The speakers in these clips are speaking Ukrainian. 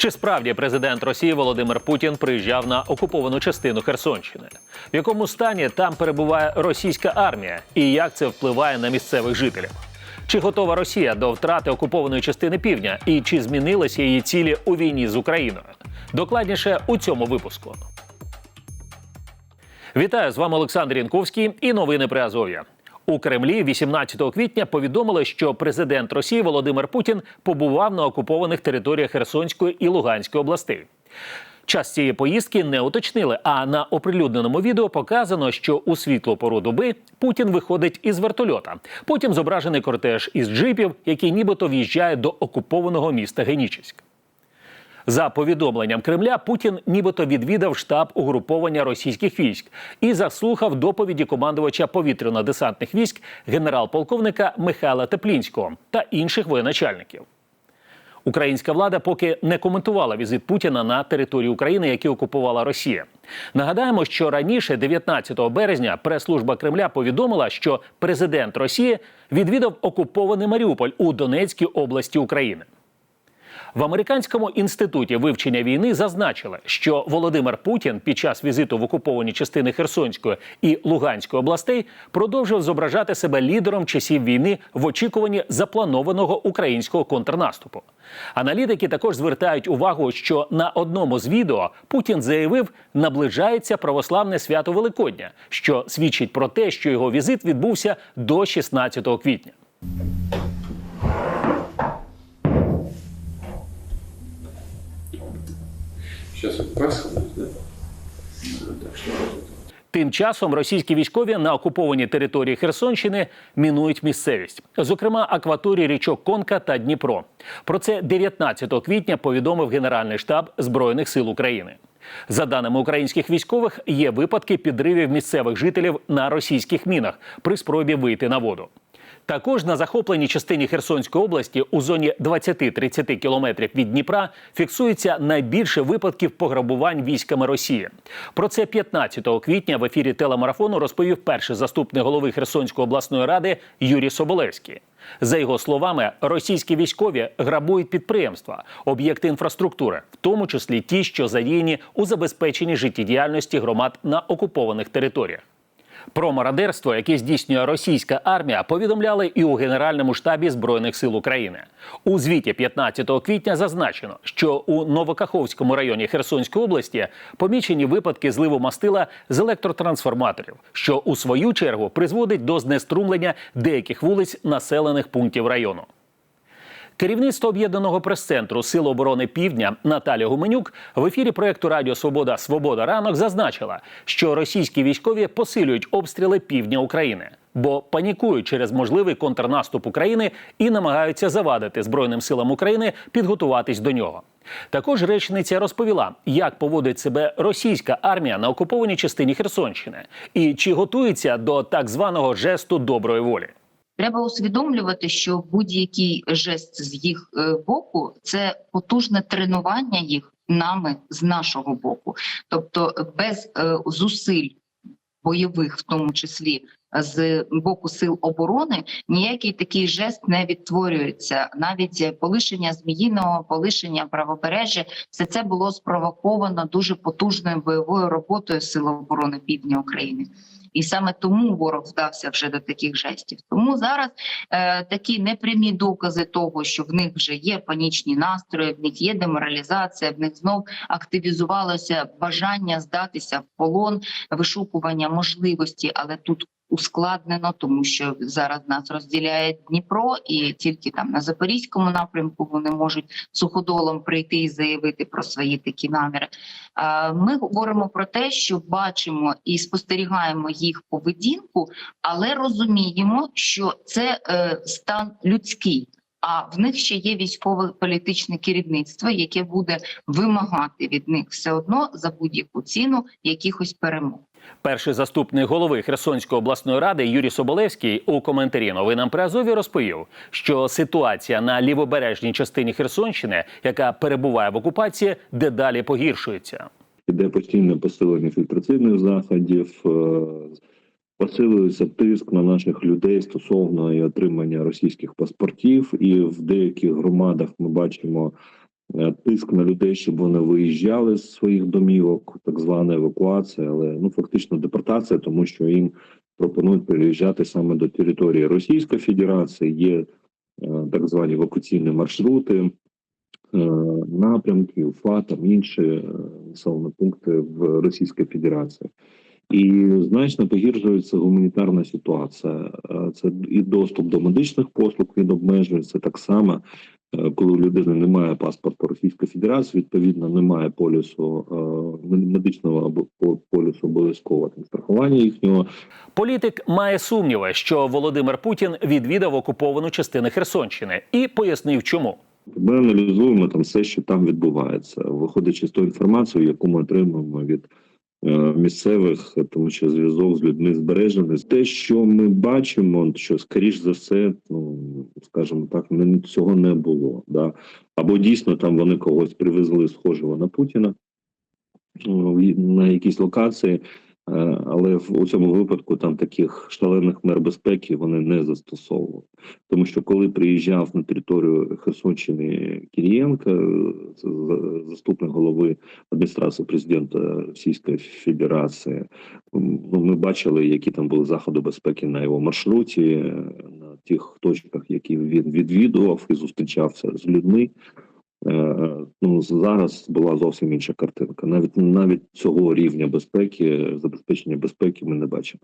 Чи справді президент Росії Володимир Путін приїжджав на окуповану частину Херсонщини? В якому стані там перебуває російська армія, і як це впливає на місцевих жителів? Чи готова Росія до втрати окупованої частини півдня, і чи змінилися її цілі у війні з Україною? Докладніше у цьому випуску. Вітаю з вами Олександр Янковський і новини при Азов'я. У Кремлі 18 квітня повідомили, що президент Росії Володимир Путін побував на окупованих територіях Херсонської і Луганської областей. Час цієї поїздки не уточнили. А на оприлюдненому відео показано, що у світлу пору доби Путін виходить із вертольота. Потім зображений кортеж із джипів, який нібито в'їжджає до окупованого міста Генічеськ. За повідомленням Кремля, Путін нібито відвідав штаб угруповання російських військ і заслухав доповіді командувача повітряно-десантних військ генерал-полковника Михайла Теплінського та інших воєначальників. Українська влада поки не коментувала візит Путіна на територію України, які окупувала Росія. Нагадаємо, що раніше, 19 березня, прес-служба Кремля повідомила, що президент Росії відвідав окупований Маріуполь у Донецькій області України. В американському інституті вивчення війни зазначили, що Володимир Путін під час візиту в окуповані частини Херсонської і Луганської областей продовжив зображати себе лідером часів війни в очікуванні запланованого українського контрнаступу. Аналітики також звертають увагу, що на одному з відео Путін заявив, наближається православне свято Великодня, що свідчить про те, що його візит відбувся до 16 квітня. Сейчас вот происходит, да? Так что Тим часом російські військові на окупованій території Херсонщини мінують місцевість, зокрема акваторії річок Конка та Дніпро. Про це 19 квітня повідомив Генеральний штаб Збройних сил України. За даними українських військових, є випадки підривів місцевих жителів на російських мінах при спробі вийти на воду. Також на захопленій частині Херсонської області у зоні 20-30 кілометрів від Дніпра фіксується найбільше випадків пограбувань військами Росії. Про це 15 квітня в ефірі телемарафону розповів перший заступник голови Херсонської обласної ради Юрій Соболевський. За його словами, російські військові грабують підприємства, об'єкти інфраструктури, в тому числі ті, що задіяні у забезпеченні життєдіяльності громад на окупованих територіях. Про мародерство, яке здійснює російська армія, повідомляли і у Генеральному штабі Збройних сил України. У звіті 15 квітня зазначено, що у Новокаховському районі Херсонської області помічені випадки зливу мастила з електротрансформаторів, що у свою чергу призводить до знеструмлення деяких вулиць населених пунктів району. Керівництво об'єднаного прес-центру Сил оборони Півдня Наталя Гуменюк в ефірі проекту Радіо Свобода Свобода ранок зазначила, що російські військові посилюють обстріли півдня України, бо панікують через можливий контрнаступ України і намагаються завадити Збройним силам України підготуватись до нього. Також речниця розповіла, як поводить себе російська армія на окупованій частині Херсонщини і чи готується до так званого жесту доброї волі. Треба усвідомлювати, що будь-який жест з їх е, боку це потужне тренування їх нами з нашого боку, тобто без е, зусиль бойових, в тому числі з боку сил оборони, ніякий такий жест не відтворюється. Навіть полишення зміїного, полишення правобережжя, все це було спровоковано дуже потужною бойовою роботою Сил оборони Півдня України. І саме тому ворог вдався вже до таких жестів. Тому зараз е, такі непрямі докази того, що в них вже є панічні настрої, в них є деморалізація, в них знов активізувалося бажання здатися в полон, вишукування можливості, але тут ускладнено, тому що зараз нас розділяє Дніпро, і тільки там на запорізькому напрямку вони можуть суходолом прийти і заявити про свої такі наміри. Ми говоримо про те, що бачимо і спостерігаємо їх поведінку, але розуміємо, що це е, стан людський. А в них ще є військове політичне керівництво, яке буде вимагати від них все одно за будь-яку ціну якихось перемог. Перший заступник голови Херсонської обласної ради Юрій Соболевський у коментарі новинам при Азові розповів, що ситуація на лівобережній частині Херсонщини, яка перебуває в окупації, дедалі погіршується. Іде постійне посилення фільтраційних заходів, е, посилюється тиск на наших людей стосовно і отримання російських паспортів, і в деяких громадах ми бачимо тиск на людей, щоб вони виїжджали з своїх домівок, так звана евакуація, але ну фактично депортація, тому що їм пропонують переїжджати саме до території Російської Федерації. Є е, так звані евакуаційні маршрути, е, напрямки, УФА, там інші е, населені пункти в Російській Федерації. І значно погіршується гуманітарна ситуація. Е, Це і доступ до медичних послуг він обмежується так само. Е, Коли у людини немає паспорту Російської Федерації, відповідно немає полісу е, медичного або по- полісу обов'язкового там страхування їхнього. Політик має сумніви, що Володимир Путін відвідав окуповану частину Херсонщини і пояснив, чому. Ми аналізуємо там все, що там відбувається, виходячи з тої інформації, яку ми отримуємо від місцевих, тому що зв'язок з людьми збережений. Те, що ми бачимо, що скоріш за все, ну скажімо так, не цього не було. Да? Або дійсно там вони когось привезли схожого на Путіна ну, на якісь локації. Е, Але в у цьому випадку там таких шалених мер безпеки вони не застосовували. Тому що коли приїжджав на територію Херсонщини Кирієнка, е, за- заступник голови адміністрації президента Російської Федерації, ну ми бачили, які там були заходи безпеки на його маршруті, е, на тих точках, які він відвідував і зустрічався з людьми. Е, Ну зараз була зовсім інша картинка. Навіть навіть цього рівня безпеки, забезпечення безпеки, ми не бачимо.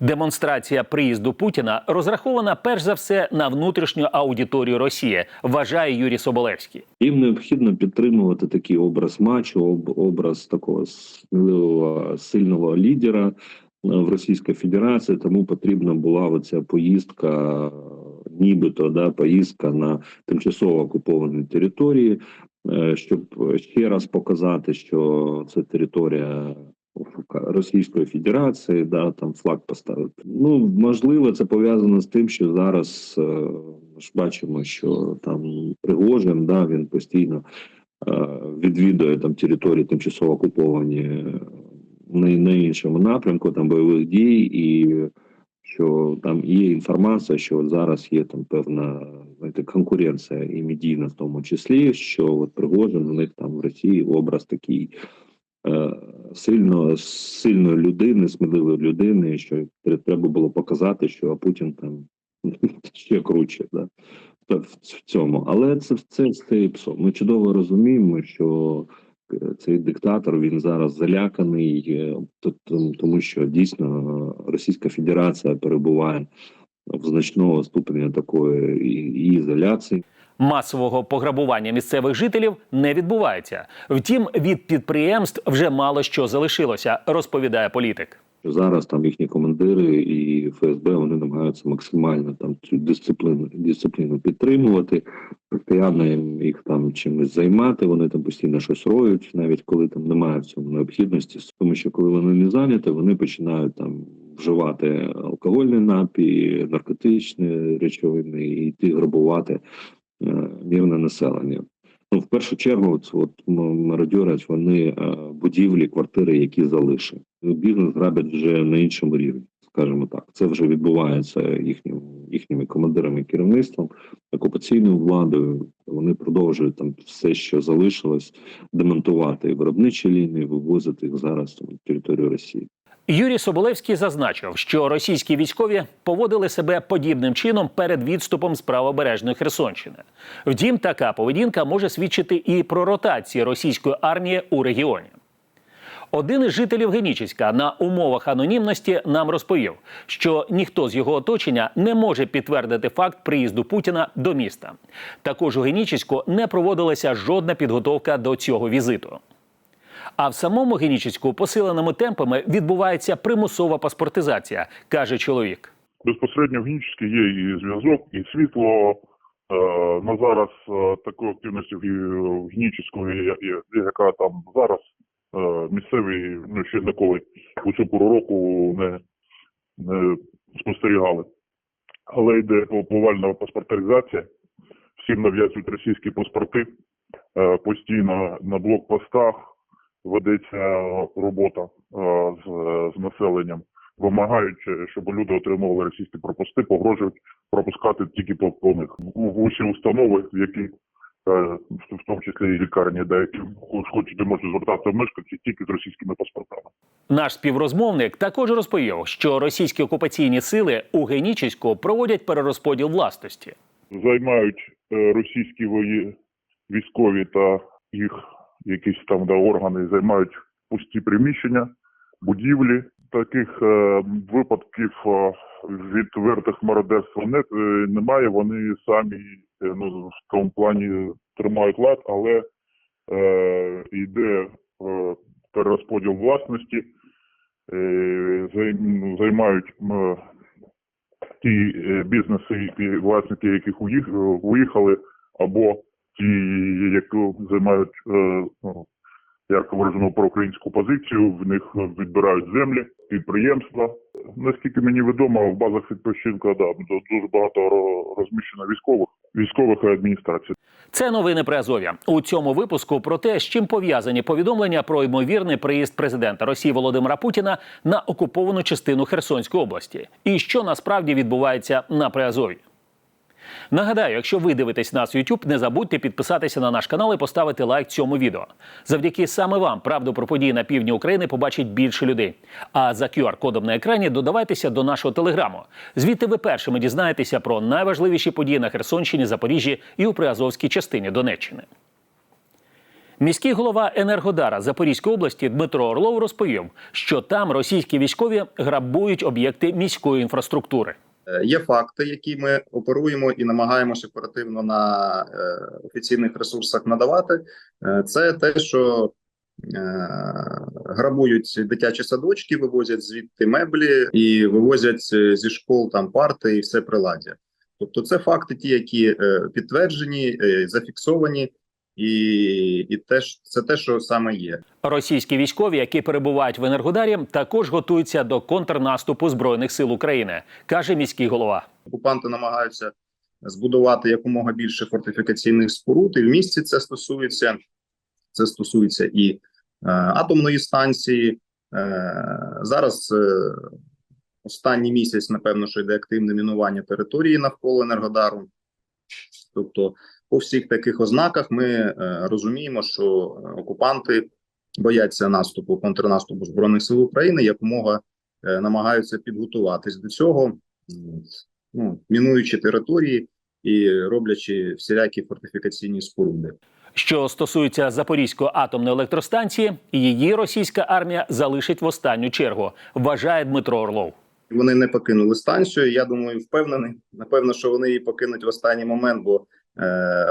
Демонстрація приїзду Путіна розрахована перш за все на внутрішню аудиторію Росії, вважає Юрій Соболевський. Їм необхідно підтримувати такий образ мачо, об- образ такого сміливого, сильного лідера е, в Російській Федерації. Тому потрібна була оця поїздка, нібито да, поїздка на тимчасово окуповані території, е, щоб ще раз показати, що це територія. Російської Федерації, да, там флаг поставити. Ну можливо, це пов'язано з тим, що зараз е, ми ж бачимо, що там Пригожин, да, він постійно е, відвідує там території тимчасово окуповані на, на іншому напрямку там бойових дій, і що там є інформація, що от зараз є там певна знаєте, конкуренція і медійна в тому числі, що от Пригожин у них там в Росії образ такий. е, Сильно сильної людини, сміливої людини, що треба було показати, що Путін там ще круче, да в, цьому. Але це це це псо. Ми чудово розуміємо, що цей диктатор він зараз заляканий, е, тому що дійсно Російська Федерація перебуває в значного ступеня такої ізоляції. Масового пограбування місцевих жителів не відбувається. Втім, від підприємств вже мало що залишилося, розповідає політик. зараз там їхні командири і ФСБ вони намагаються максимально там цю дисципліну дисципліну підтримувати, постійно їм їх там чимось займати. Вони там постійно щось роють, навіть коли там немає в цьому необхідності. Тому що коли вони не зайняті, вони починають там вживати алкогольний напій, наркотичні речовини і йти грабувати е, мирне населення. Ну, в першу чергу, от, от мародьорять вони е, будівлі, квартири, які залишили. Бізнес грабять вже на іншому рівні, скажімо так. Це вже відбувається їхнім їхніми командирами і керівництвом, окупаційною владою. Вони продовжують там все, що залишилось, демонтувати виробничі лінії, вивозити їх зараз там, на територію Росії. Юрій Соболевський зазначив, що російські військові поводили себе подібним чином перед відступом з правобережної Херсонщини. Втім, така поведінка може свідчити і про ротації російської армії у регіоні. Один із жителів Генічеська на умовах анонімності нам розповів, що ніхто з його оточення не може підтвердити факт приїзду Путіна до міста. Також у Генічеську не проводилася жодна підготовка до цього візиту. А в самому Генічеську посиленими темпами відбувається примусова паспортизація, каже чоловік. безпосередньо в Гінчиській є і зв'язок, і світло. Е, на зараз е, такої активності в я- яка там зараз місцеві ну, ще ніколи у цю пору року не, не спостерігали. Але йде по- повальна паспортизація. Всім нав'язують російські паспорти. Е, постійно на блокпостах ведеться робота е, з, з населенням вимагають, е, щоб люди отримували російські пропусти, погрожують пропускати тільки по, них. В Усі установи, які е, в тому числі і лікарні, де хоч- хоч де можуть звертатися мешканці тільки з російськими паспортами. Наш співрозмовник також розповів, що російські окупаційні сили у Генічеську проводять перерозподіл власності. займають е, російські вої... військові та їх якісь там да, органи займають пусті приміщення, будівлі. Таких е, випадків е, відвертих мародерства не, е, немає. Вони самі е, ну, в тому плані тримають лад, але е, йде е, перерозподіл власності, е, зай- займають м, ті е, бізнеси, і власники яких уїх- виїхали, або ті, які займають е, ну, ярко виражену проукраїнську позицію, в них відбирають землі, підприємства. Наскільки мені відомо, в базах відпочинку да, дуже багато ро- розміщено військових, військових і адміністрацій. Це новини при Азові. У цьому випуску про те, з чим пов'язані повідомлення про ймовірний приїзд президента Росії Володимира Путіна на окуповану частину Херсонської області, і що насправді відбувається на Приазов'ї. Нагадаю, якщо ви дивитесь нас в YouTube, не забудьте підписатися на наш канал і поставити лайк цьому відео. Завдяки саме вам правду про події на півдні України побачить більше людей. А за QR-кодом на екрані додавайтеся до нашого телеграму. Звідти ви першими дізнаєтеся про найважливіші події на Херсонщині, Запоріжжі і у Приазовській частині Донеччини. Міський голова Енергодара Запорізької області Дмитро Орлов розповів, що там російські військові грабують об'єкти міської інфраструктури. Є факти, які ми оперуємо і намагаємося оперативно на е, офіційних ресурсах надавати. Е, Це те, що е, грабують дитячі садочки, вивозять звідти меблі і вивозять зі школ там парти і все приладдя. Тобто, це факти, ті, які підтверджені, зафіксовані, і, і теж це те, що саме є. Російські військові, які перебувають в Енергодарі, також готуються до контрнаступу збройних сил України, каже міський голова. окупанти намагаються збудувати якомога більше фортифікаційних споруд, і в місті це стосується. Це стосується і е, атомної станції. Е, зараз е, останній місяць, напевно, що йде активне мінування території навколо Енергодару. Тобто, по всіх таких ознаках ми е, розуміємо, що е, окупанти бояться наступу, контрнаступу збройних сил України, якомога е, намагаються підготуватись до цього ну, мінуючи території і роблячи всілякі фортифікаційні споруди. Що стосується Запорізької атомної електростанції, її російська армія залишить в останню чергу, вважає Дмитро Орлов. Вони не покинули станцію. Я думаю, впевнений. Напевно, що вони її покинуть в останній момент, бо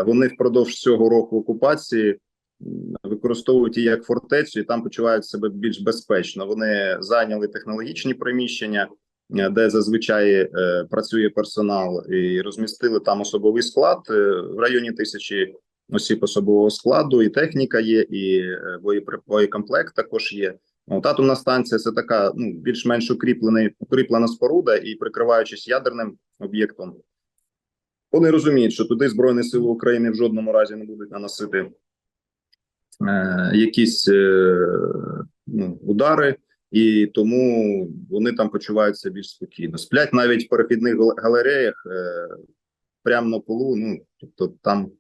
вони впродовж цього року окупації використовують її як фортецю, і там почувають себе більш безпечно. Вони зайняли технологічні приміщення, е, де зазвичай е, працює персонал, і розмістили там особовий склад е, в районі тисячі осіб особового складу, і техніка є, і е, боєкомплект також є. От атомна станція це така ну більш-менш укріплений укріплена споруда, і прикриваючись ядерним об'єктом, вони розуміють, що туди Збройні Сили України в жодному разі не будуть наносити е, якісь е, ну, удари, і тому вони там почуваються більш спокійно. Сплять навіть в перехідних гале- галереях е, прямо на полу. Ну тобто там.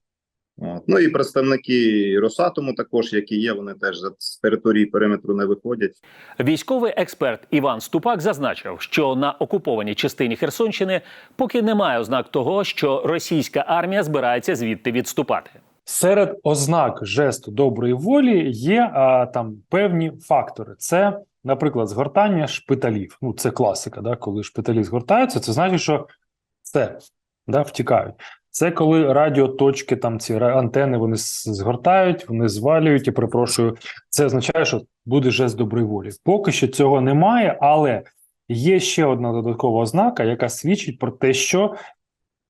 От. Ну і представники Росатому, також які є, вони теж за- з території периметру не виходять. Військовий експерт Іван Ступак зазначив, що на окупованій частині Херсонщини поки немає ознак того, що російська армія збирається звідти відступати. Серед ознак жесту доброї волі є а, там певні фактори. Це, наприклад, згортання шпиталів. Ну, це класика, да? коли шпиталі згортаються, це значить, що все да, втікають. Це коли радіоточки, там ці антени вони згортають, вони звалюють і перепрошую. Це означає, що буде жест доброї волі. Поки що цього немає, але є ще одна додаткова ознака, яка свідчить про те, що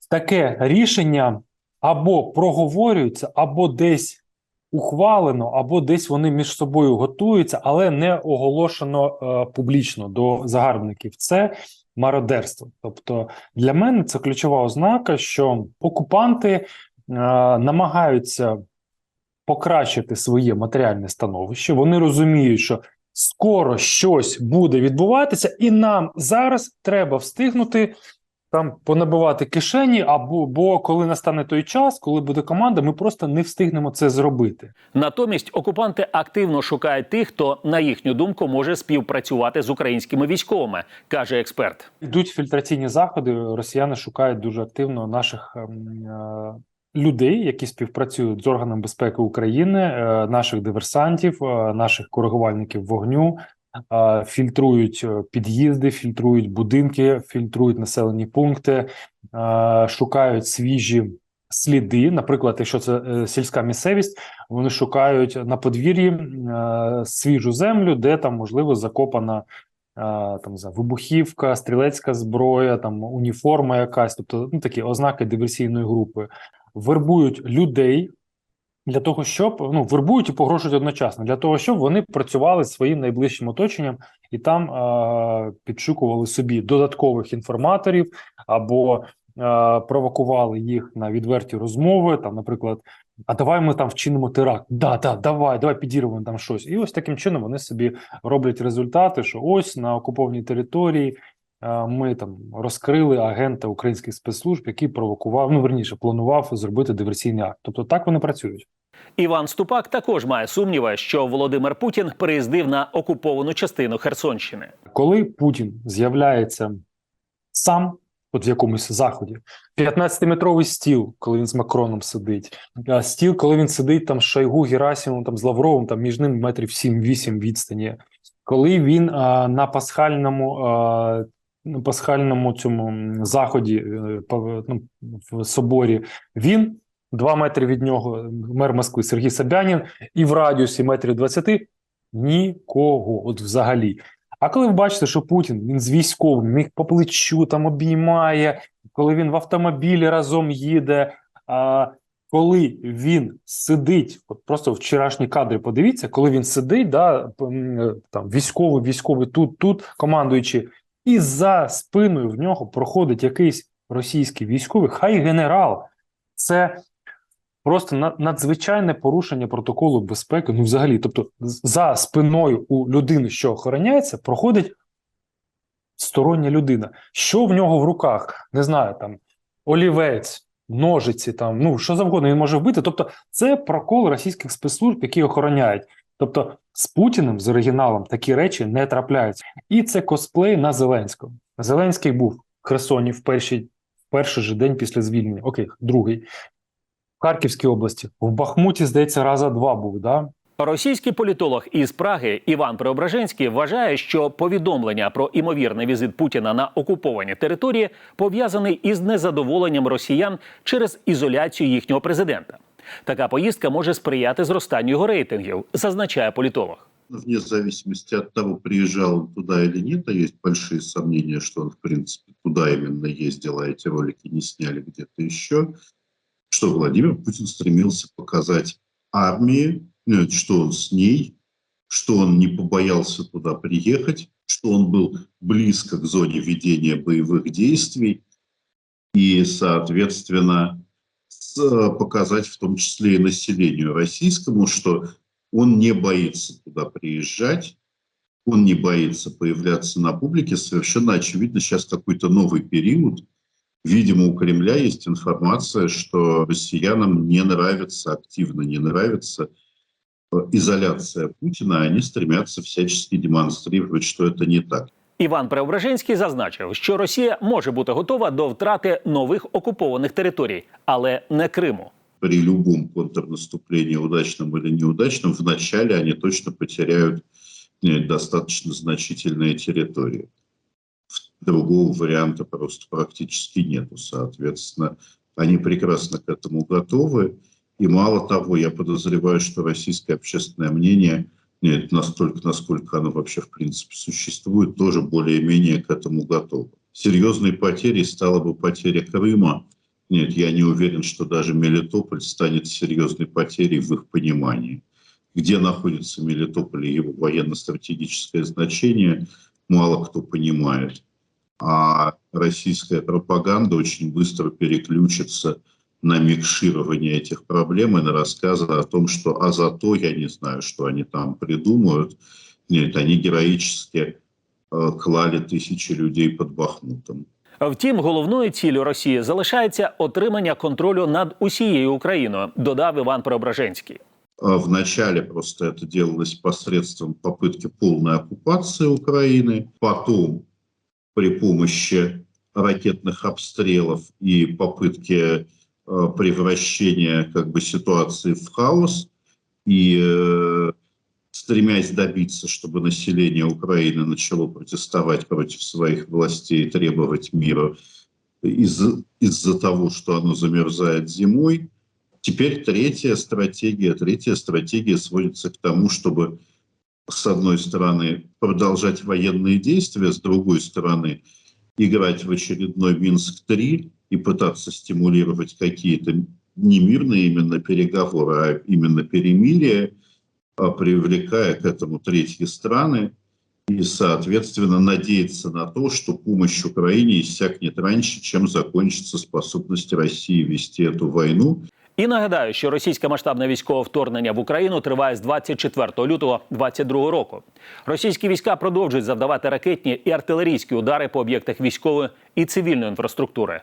таке рішення або проговорюються, або десь ухвалено, або десь вони між собою готуються, але не оголошено е, публічно до загарбників. Це мародерство. Тобто для мене це ключова ознака, що окупанти е, намагаються покращити своє матеріальне становище. Вони розуміють, що скоро щось буде відбуватися, і нам зараз треба встигнути там понабивати кишені, або бо коли настане той час, коли буде команда, ми просто не встигнемо це зробити. Натомість окупанти активно шукають тих, хто, на їхню думку, може співпрацювати з українськими військовими, каже експерт. Йдуть фільтраційні заходи. Росіяни шукають дуже активно наших ем, е, людей, які співпрацюють з органами безпеки України, е, наших диверсантів, е, наших коригувальників вогню. Фільтрують е, під'їзди, фільтрують будинки, фільтрують населені пункти, шукають свіжі сліди. Наприклад, якщо це е, сільська місцевість, вони шукають на подвір'ї е, свіжу землю, де там можливо закопана там знаю, вибухівка, стрілецька зброя, там уніформа якась, тобто ну, такі ознаки диверсійної групи. Вербують людей для того, щоб ну вербують і погрожують одночасно, для того, щоб вони працювали своїм найближчим оточенням і там е, підшукували собі додаткових інформаторів або провокували їх на відверті розмови. Там, наприклад, а давай ми там вчинимо теракт. Да, да, давай, давай підірвемо там щось. І ось таким чином вони собі роблять результати, що ось на окупованій території ми там розкрили агента українських спецслужб, який провокував, ну верніше, планував зробити диверсійний акт. Тобто так вони працюють. Іван Ступак також має сумніви, що Володимир Путін приїздив на окуповану частину Херсонщини. Коли Путін з'являється сам, от в якомусь заході, 15-метровий стіл, коли він з Макроном сидить, стіл, коли він сидить там з Шойгу, Герасимовим, там з Лавровим, там між ним метрів 7-8 відстані, коли він а, на пасхальному. А, пасхальному цьому заході е, ну, в соборі він два метри від нього мер Москви Сергій Собянін, і в радіусі метрів 20 нікого, от взагалі. А коли ви бачите, що Путін він з військовим, їх по плечу там обіймає, коли він в автомобілі разом їде, а коли він сидить, от просто вчорашні кадри подивіться, коли він сидить, да, там військовий, військовий тут, тут, командуючи, і за спиною в нього проходить якийсь російський військовий, хай генерал. Це просто на- надзвичайне порушення протоколу безпеки. Ну, взагалі, тобто, за спиною у людини, що охороняється, проходить стороння людина. Що в нього в руках? Не знаю, там олівець, ножиці, там ну що завгодно він може вбити. Тобто, це прокол російських спецслужб, які охороняють. Тобто, з Путіним, з оригіналом, такі речі не трапляються. І це косплей на Зеленського. Зеленський був в Херсоні в перший, перший же день після звільнення. Окей, другий. В Харківській області, в Бахмуті, здається, раза два був. Да? Російський політолог із Праги Іван Преображенський вважає, що повідомлення про імовірний візит Путіна на окуповані території пов'язаний із незадоволенням росіян через ізоляцію їхнього президента. Така поїздка може сприяти зростанню його рейтингів, зазначає політолог. вне зависимости от того, приезжал он туда или нет, а есть большие сомнения, что он, в принципе, туда именно ездил, а эти ролики не сняли где-то еще, что Владимир Путин стремился показать армии, э, что он с ней, что он не побоялся туда приехать, что он был близко к зоне ведения боевых действий и, соответственно, с- э, показать в том числе и населению российскому, что он не боится туда приезжать, он не боится появляться на публике. Совершенно очевидно, сейчас какой-то новый период. Видимо, у Кремля есть информация, что россиянам не нравится, активно не нравится э, изоляция Путина, они стремятся всячески демонстрировать, что это не так. Іван Преображенський зазначив, що Росія може бути готова до втрати нових окупованих територій, але не Криму. при любом контрнаступлении, удачном или неудачном, вначале они точно потеряют э, достаточно значительные территории. Другого варианта просто практически нету. Соответственно, они прекрасно к этому готовы. И мало того, я подозреваю, что российское общественное мнение, нет, настолько, насколько оно вообще в принципе существует, тоже более-менее к этому готово. Серьезной потерей стала бы потеря Крыма, нет, я не уверен, что даже Мелитополь станет серьезной потерей в их понимании. Где находится Мелитополь и его военно-стратегическое значение, мало кто понимает. А российская пропаганда очень быстро переключится на микширование этих проблем и на рассказы о том, что а зато я не знаю, что они там придумают. Нет, они героически э, клали тысячи людей под Бахмутом. Втім, головною ціллю Росії залишається отримання контролю над усією Україною, додав Іван Преображенський. А Вначале просто это делалось посредством попытки полной оккупации Украины, потом при помощи ракетных обстрелов и попытки э, превращения как бы ситуации в хаос и э, стремясь добиться, чтобы население Украины начало протестовать против своих властей и требовать мира из- из-за того, что оно замерзает зимой, Теперь третья стратегия. Третья стратегия сводится к тому, чтобы, с одной стороны, продолжать военные действия, с другой стороны, играть в очередной Минск-3 и пытаться стимулировать какие-то не мирные именно переговоры, а именно перемирие, а привлекая к этому третьи страны и, соответственно, надеяться на то, что помощь Украине иссякнет раньше, чем закончится способность России вести эту войну. І нагадаю, що російське масштабне військове вторгнення в Україну триває з 24 лютого 2022 року. Російські війська продовжують завдавати ракетні і артилерійські удари по об'єктах військової і цивільної інфраструктури,